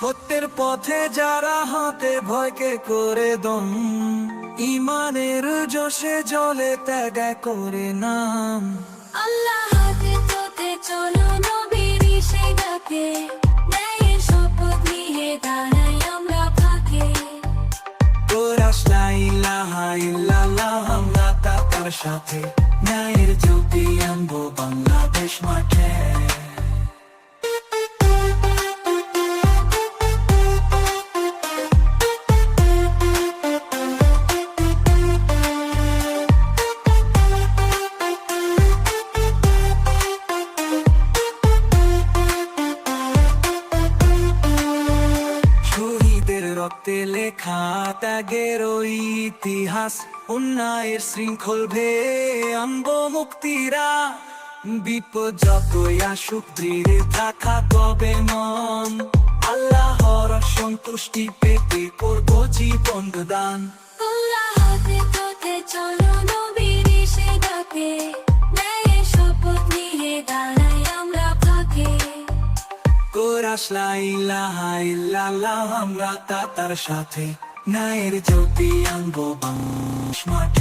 সত্যের পথে যারা হাতে ভয়কে করে দম ইমানের জোশে জলে ত্যাগ করে নাম। আল্লাহ হাতে তোতে চলো নবীর সেই ডাকে ন্যায়ের শপথ নিয়ে দাঁড়াই আমরা ফাঁকে। কোরাস লা ইলাহা ইল্লাল্লাহ আমরা তার সাথে। ন্যায়ের জ্যোতি আনব বাংলাদেশ মাঠে। রক্তে লেখা ত্যাগের ইতিহাস, অন্যায়ের শৃঙ্খল ভে অঙ্গ মুক্তিরা। বিপদ যতই আসুক, দৃঢ়ে থাকা কবে মন আল্লাহর সন্তুষ্টি পেতে করব জীবন দান। আল্লাহ চলো। কোরাস লা ইলাহা ইল্লাল্লাহ আমরা তার সাথে। নায়ের জ্যোতি আনব বাংলাদেশ